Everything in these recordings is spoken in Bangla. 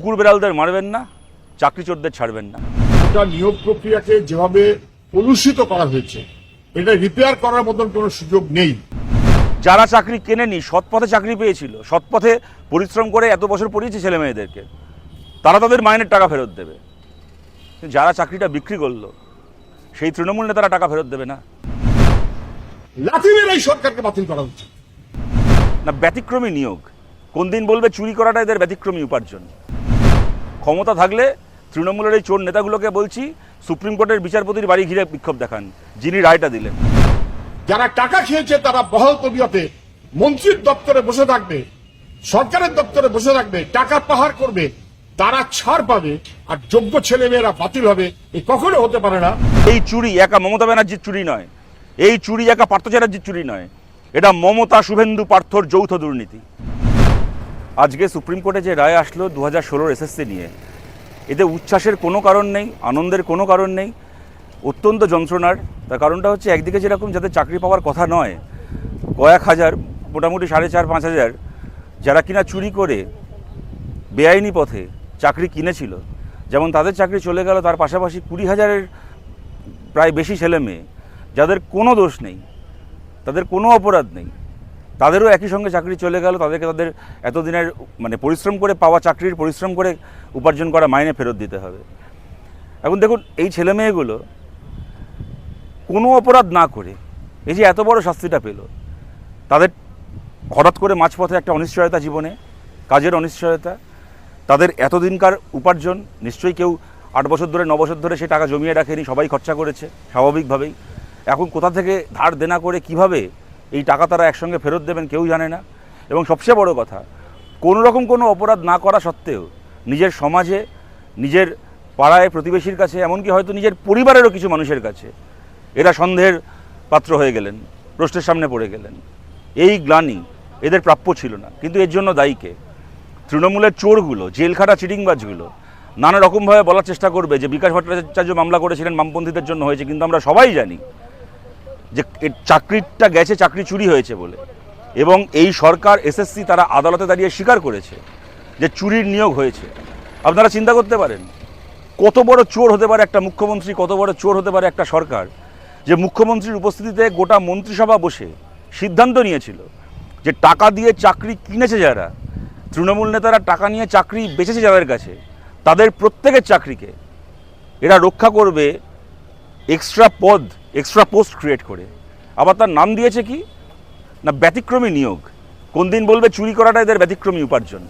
কুকুর বেড়ালদের মারবেন না চাকরি চোরদের ছাড়বেন না। গোটা নিয়োগ প্রক্রিয়াকে যেভাবে কলুষিত করা হয়েছে এটা রিপেয়ার করার মতন কোনো সুযোগ নেই। যারা চাকরি কেনেনি সৎপথে চাকরি পেয়েছিল সৎপথে পরিশ্রম করে এত বছর পড়িয়েছে ছেলে মেয়েদেরকে তারা তাদের মাইনের টাকা ফেরত দেবে। যারা চাকরিটা বিক্রি করল সেই তৃণমূল নেতারা টাকা ফেরত দেবে না। এই সরকারকে বাতিল করা উচিত না ব্যতিক্রমী নিয়োগ। কোন দিন বলবে চুরি করাটা এদের ব্যতিক্রমী উপার্জন। ক্ষমতা থাকলে তৃণমূলের এই চোর নেতাগুলোকে বলছি সুপ্রিম কোর্টের বিচারপতির বাড়ি ঘিরে বিক্ষোভ দেখান যিনি রায়টা দিলেন। যারা টাকা খেয়েছে তারা বহাল তবিয়তে মন্ত্রীর দপ্তরে বসে থাকবে সরকারের দপ্তরে বসে থাকবে টাকা পাহাড় করবে তারা ছাড় পাবে আর যোগ্য ছেলে মেয়েরা বাতিল হবে এ কখনো হতে পারে না। এই চুরি একা মমতা ব্যানার্জির চুরি নয় এই চুরি একা পার্থ চ্যাটার্জির চুরি নয় এটা মমতা শুভেন্দু পার্থর যৌথ দুর্নীতি। আজকে সুপ্রিম কোর্টে যে রায় আসলো দু হাজার ষোলোর এসএসসি নিয়ে, এতে উচ্ছ্বাসের কোনো কারণ নেই, আনন্দের কোনো কারণ নেই, অত্যন্ত যন্ত্রণার। তার কারণটা হচ্ছে, একদিকে যেরকম যাদের চাকরি পাওয়ার কথা নয়, কয়েক হাজার, মোটামুটি সাড়ে চার, পাঁচ হাজার, যারা কিনা চুরি করে বেআইনি পথে চাকরি কিনেছিল, যেমন তাদের চাকরি চলে গেল, তার পাশাপাশি কুড়ি হাজারের প্রায় বেশি ছেলে মেয়ে, যাদের কোনো দোষ নেই, তাদের কোনো অপরাধ নেই তাদেরও একই সঙ্গে চাকরি চলে গেল, তাদেরকে তাদের এতদিনের মানে পরিশ্রম করে পাওয়া চাকরির পরিশ্রম করে উপার্জন করা মাইনে ফেরত দিতে হবে। এখন দেখুন, এই ছেলে মেয়েগুলো কোনো অপরাধ না করে, এই যে এত বড় শাস্তিটা পেল, তাদের হঠাৎ করে মাঝপথে একটা অনিশ্চয়তা জীবনে, কাজের অনিশ্চয়তা, তাদের এতদিনকার উপার্জন, নিশ্চয়ই কেউ আট বছর ধরে, ন বছর ধরে সে টাকা জমিয়ে রাখেনি, সবাই খরচা করেছে, স্বাভাবিকভাবেই। এখন কোথা থেকে ধার দেনা করে কীভাবে এই টাকা তারা একসঙ্গে ফেরত দেবেন কেউ জানে না। এবং সবচেয়ে বড় কথা কোনো রকম কোনো অপরাধ না করা সত্ত্বেও নিজের সমাজে, নিজের পাড়ায় প্রতিবেশীর কাছে, এমনকি হয়তো নিজের পরিবারেরও কিছু মানুষের কাছে এরা সন্দেহের পাত্র হয়ে গেলেন, প্রশ্নের সামনে পড়ে গেলেন। এই গ্লানি এদের প্রাপ্য ছিল না, কিন্তু এর জন্য দায়ীকে তৃণমূলের চোরগুলো, জেলখাটা চিটিংবাজগুলো, নানা রকমভাবে বলার চেষ্টা করবে যে বিকাশ ভট্টাচার্য মামলা করেছিলেন বামপন্থীদের জন্য হয়েছে, কিন্তু আমরা সবাই জানি যে চাকরিটা গেছে, চাকরি চুরি হয়েছে বলে। এবং এই সরকার এসএসসি তারা আদালতে দাঁড়িয়ে স্বীকার করেছে যে চুরির নিয়োগ হয়েছে। আপনারা চিন্তা করতে পারেন, কত বড় চোর হতে পারে একটা মুখ্যমন্ত্রী, কত বড় চোর হতে পারে একটা সরকার যে মুখ্যমন্ত্রীর উপস্থিতিতে গোটা মন্ত্রিসভা বসে সিদ্ধান্ত নিয়েছিল যে টাকা দিয়ে চাকরি কিনেছে যারা, তৃণমূল নেতারা টাকা নিয়ে চাকরি বেচেছে যাদের কাছে, তাদের প্রত্যেকের চাকরিকে এরা রক্ষা করবে, এক্সট্রা পদ এক্সট্রা পোস্ট ক্রিয়েট করে। আবার তার নাম দিয়েছে কি? না, ব্যতিক্রমী নিয়োগ। কোন দিন বলবে চুরি করাটা এদের ব্যতিক্রমী উপার্জন।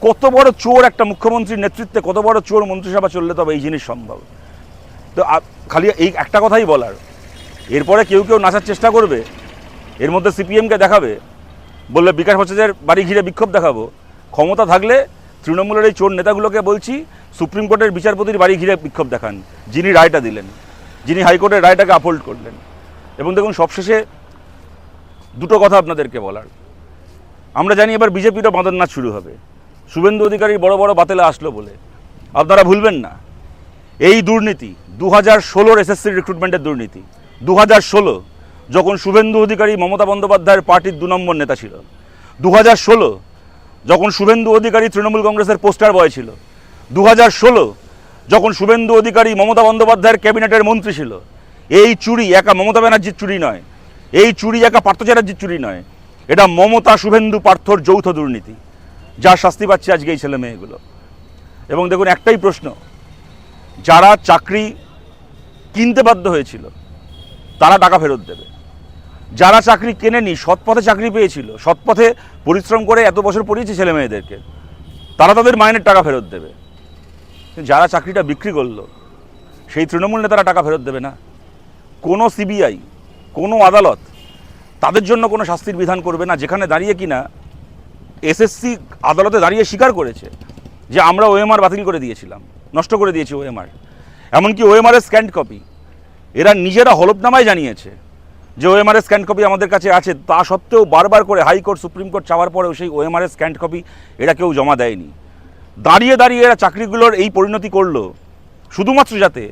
কত বড় চোর একটা মুখ্যমন্ত্রীর নেতৃত্বে কত বড় চোর মন্ত্রিসভা চললে তবে এই জিনিস সম্ভব। তো খালি এই একটা কথাই বলার। এরপরে কেউ কেউ নাচার চেষ্টা করবে। এর মধ্যে সিপিএমকে দেখাবে। বললে বিকাশ ভট্টাচার্যের বাড়ি ঘিরে বিক্ষোভ দেখাবো। ক্ষমতা থাকলে তৃণমূলের এই চোর নেতাগুলোকে বলছি, সুপ্রিম কোর্টের বিচারপতির বাড়ি ঘিরে বিক্ষোভ দেখান, যিনি রায়টা দিলেন। যিনি হাইকোর্টের রায়টাকে আপহোল্ড করলেন। এবং দেখুন, সবশেষে দুটো কথা আপনাদেরকে বলার। আমরা জানি এবার বিজেপিরও বাঁধন নাচ শুরু হবে। শুভেন্দু অধিকারী বড় বড় বাতেলা আসলো বলে। আপনারা ভুলবেন না। এই দুর্নীতি দু হাজার ষোলোর এসএসসির রিক্রুটমেন্টের দুর্নীতি দু হাজার ষোলো, যখন শুভেন্দু অধিকারী মমতা বন্দ্যোপাধ্যায়ের পার্টির দু নম্বর নেতা ছিল দু হাজার ষোলো, যখন শুভেন্দু অধিকারী তৃণমূল কংগ্রেসের পোস্টার বয় ছিল দু হাজার ষোলো যখন শুভেন্দু অধিকারী মমতা বন্দ্যোপাধ্যায়ের ক্যাবিনেটের মন্ত্রী ছিল, এই চুরি একা মমতা ব্যানার্জির চুরি নয়, এই চুরি একা পার্থ চ্যাটার্জির চুরি নয়, এটা মমতা শুভেন্দু পার্থর যৌথ দুর্নীতি যার শাস্তি পাচ্ছে আজকে এই ছেলে মেয়েগুলো। এবং দেখুন, একটাই প্রশ্ন, যারা চাকরি কিনতে বাধ্য হয়েছিল, তারা টাকা ফেরত দেবে। যারা চাকরি কেনেনি, সৎপথে চাকরি পেয়েছিল, সৎপথে পরিশ্রম করে এত বছর পড়িয়েছে ছেলে মেয়েদেরকে, তারা তাদের মাইনের টাকা ফেরত দেবে। যারা চাকরিটা বিক্রি করল, সেই তৃণমূল নেতারা টাকা ফেরত দেবে না। কোনো সিবিআই, কোনো আদালত তাদের জন্য কোনো শাস্তির বিধান করবে না, যেখানে দাঁড়িয়ে কিনা এসএসসি আদালতে দাঁড়িয়ে স্বীকার করেছে যে আমরা ওএমআর বাতিল করে দিয়েছিলাম, নষ্ট করে দিয়েছি ওএমআর এমনকি ওএমআরের স্ক্যান্ড কপি এরা নিজেরা হলফনামায় জানিয়েছে যে ওএমআরের স্ক্যান্ড কপি আমাদের কাছে আছে। তা সত্ত্বেও বারবার করে হাইকোর্ট, সুপ্রিম কোর্ট চাওয়ার পরেও সেই ওএমআরের স্ক্যান্ড কপি এরা কেউ জমা দেয়নি। দাঁড়িয়ে দাঁড়িয়ে এরা চাকরিগুলোর এই পরিণতি করল। শুধুমাত্র যাতে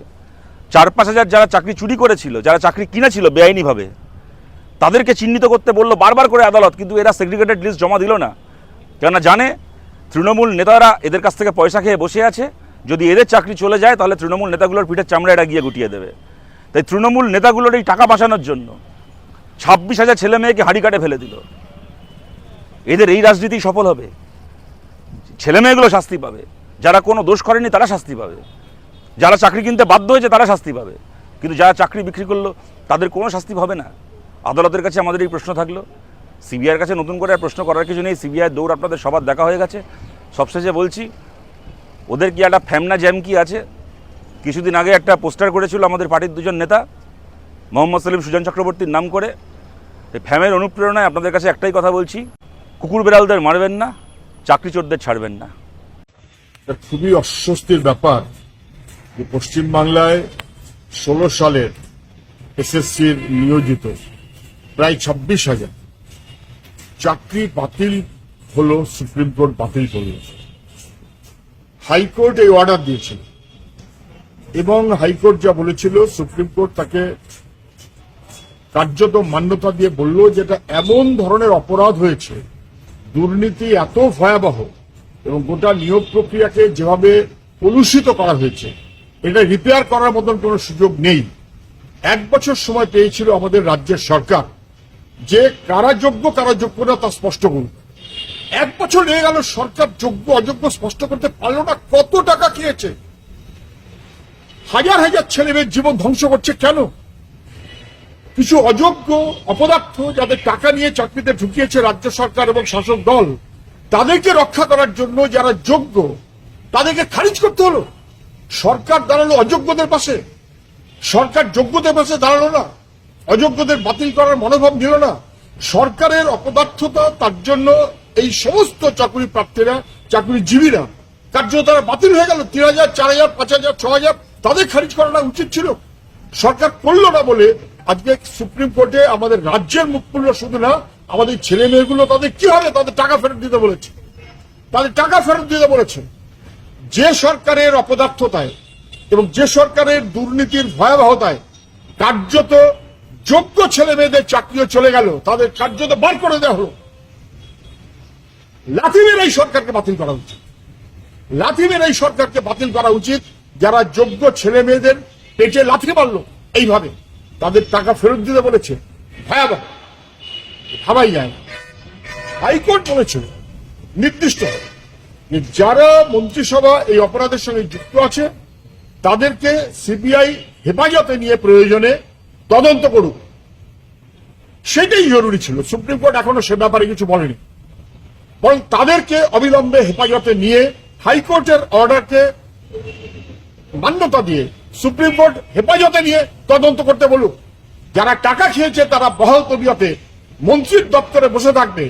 চার পাঁচ হাজার যারা চাকরি চুরি করেছিল, যারা চাকরি কিনেছিল বেআইনিভাবে, তাদেরকে চিহ্নিত করতে বলল বারবার করে আদালত, কিন্তু এরা সেগ্রিগেটেড লিস্ট জমা দিল না। কেননা জানে, তৃণমূল নেতারা এদের কাছ থেকে পয়সা খেয়ে বসে আছে। যদি এদের চাকরি চলে যায়, তাহলে তৃণমূল নেতাগুলোর পিঠের চামড়া এটা গিয়ে গুটিয়ে দেবে। তাই তৃণমূল নেতাগুলোর এই টাকা বাঁচানোর জন্য ছাব্বিশ হাজার ছেলে মেয়েকে হাঁড়ি কাটে ফেলে দিল। এদের এই রাজনীতি সফল হবে? ছেলে মেয়েগুলো শাস্তি পাবে। যারা কোনো দোষ করেনি তারা শাস্তি পাবে। যারা চাকরি কিনতে বাধ্য হয়েছে তারা শাস্তি পাবে। কিন্তু যারা চাকরি বিক্রি করল, তাদের কোনো শাস্তি হবে না। আদালতের কাছে আমাদের এই প্রশ্ন থাকল। সিবিআইয়ের কাছে নতুন করে প্রশ্ন করার কিছু নেই। সিবিআই দৌড় আপনাদের সবার দেখা হয়ে গেছে। সবশেষে বলছি, ওদের কি একটা ফ্যামনা জ্যাম কি আছে? কিছুদিন আগে একটা পোস্টার করেছিল আমাদের পার্টির দুজন নেতা, মোহাম্মদ সেলিম সুজন চক্রবর্তীর নাম করে। এই ফ্যামের অনুপ্রেরণায় আপনাদের কাছে একটাই কথা বলছি, কুকুর বেড়ালদের মারবেন না। চাকরি চোরদের ছাড়বেন না। খুবই অস্বস্তির ব্যাপার যে পশ্চিমবাংলায় ষোলো সালের এসএসসির নিয়োজিত প্রায় ছাব্বিশ হাজার। চাকরি বাতিল হলো, সুপ্রিম কোর্ট বাতিল করল হাইকোর্ট এই অর্ডার দিয়েছিল এবং হাইকোর্ট যা বলেছিল, সুপ্রিম কোর্ট তাকে কার্যত মান্যতা দিয়ে বলল যে এটা এমন ধরনের অপরাধ হয়েছে দুর্নীতি এত ভয়াবহ এবং গোটা নিয়োগ প্রক্রিয়াকে যেভাবে কলুষিত করা হয়েছে, এটা রিপেয়ার করার মতন কোনো সুযোগ নেই। এক বছর সময় পেয়েছিল আমাদের রাজ্যের সরকার। যে কারা যোগ্য কারা যোগ্য না তা স্পষ্ট করুন। এক বছর লেগে গেল, সরকার যোগ্য, অযোগ্য স্পষ্ট করতে পারল না। কত টাকা খেয়েছে? হাজার হাজার ছেলে মেয়ের জীবন ধ্বংস করছে কেন? কিছু অযোগ্য অপদার্থ যাদের টাকা নিয়ে চাকরিতে ঢুকিয়েছে রাজ্য সরকার এবং শাসক দল, তাদেরকে রক্ষা করার জন্য যারা যোগ্য, তাদেরকে খারিজ করতে হলো। সরকার দাঁড়াল অযোগ্যদের পাশে। সরকার যোগ্যদের পাশে দাঁড়াল না। অযোগ্যদের বাতিল করার মনোভাব নিল না। সরকারের অপদার্থতা, তার জন্য এই সমস্ত চাকরি প্রার্থীরা, চাকরিজীবীরা কার্য তারা বাতিল হয়ে গেল। তিন হাজার, চার হাজার, পাঁচ হাজার, ছ হাজার, তাদের খারিজ করাটা উচিত ছিল। সরকার করল না বলে আজকে সুপ্রিম কোর্টে আমাদের রাজ্যের মুখ খুললো শুধু না, আমাদের ছেলে মেয়েগুলো তাদের কি হবে? তাদের টাকা ফেরত দিতে বলেছে। তাদের টাকা ফেরত দিতে বলেছে। যে সরকারের অপদার্থতায় এবং যে সরকারের দুর্নীতির ভয়াবহতায় কার্যত যোগ্য ছেলে মেয়েদের চাকরিও চলে গেল, তাদের কার্যত বার করে দেওয়া হলো। লাথিমের এই সরকারকে বাতিল করা উচিত। লাথিমের এই সরকারকে বাতিল করা উচিত, যারা যোগ্য ছেলে মেয়েদের পেটে লাথি মারলো, এইভাবে। তাদের টাকা ফেরত দিতে বলেছে। ভয়াবহ। ভাবাই যায় হাইকোর্ট বলেছিল নির্দিষ্ট যারা মন্ত্রিসভা এই অপরাধের সঙ্গে যুক্ত আছে, তাদেরকে সিবিআই হেফাজতে নিয়ে প্রয়োজনে তদন্ত করুক। সেটাই জরুরি ছিল। সুপ্রিম কোর্ট এখনও সে ব্যাপারে কিছু বলেনি। বরং তাদেরকে অবিলম্বে হেফাজতে নিয়ে হাইকোর্টের অর্ডারকে মান্যতা দিয়ে সুপ্রিম কোর্ট হেফাজতে নিয়ে তদন্ত করতে বলুক। যারা টাকা খেয়েছে, তারা বহাল তবিয়তে মন্ত্রীর দপ্তরে বসে থাকবে,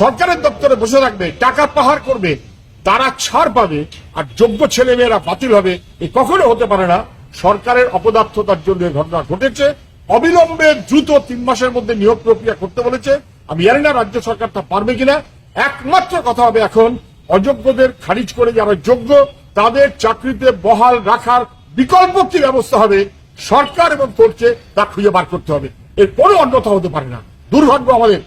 সরকারের দপ্তরে বসে থাকবে, টাকা পাহাড় করবে, তারা ছাড় পাবে, আর যোগ্য ছেলে মেয়েরা বাতিল হবে, এ কখনো হতে পারে না। সরকারের অপদার্থতার জন্য ঘটনা ঘটেছে। অবিলম্বে দ্রুত তিন মাসের মধ্যে নিয়োগ প্রক্রিয়া করতে বলেছে। আমি জানি না রাজ্য সরকার তা পারবে কিনা। একমাত্র কথা হবে এখন, অযোগ্যদের খারিজ করে যারা যোগ্য, তাদের চাকরিতে বহাল রাখার বিকল্প কি ব্যবস্থা হবে? সরকার এবং কোর্টকে তা খুঁজে বার করতে হবে। এর কোনো অন্যথা হতে পারে না। দুর্ভাগ্য আমাদের।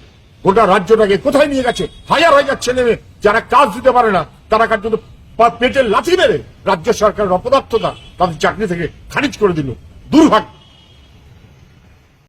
গোটা রাজ্যটাকে কোথায় নিয়ে গেছে? হাজার হাজার ছেলে মেয়ে যারা কাজ দিতে পারে না, তারা কার জন্য পেটের লাথি মেরে? রাজ্য সরকারের অপদার্থতা তাদের চাকরি থেকে খারিজ করে দিল। দুর্ভাগ্য।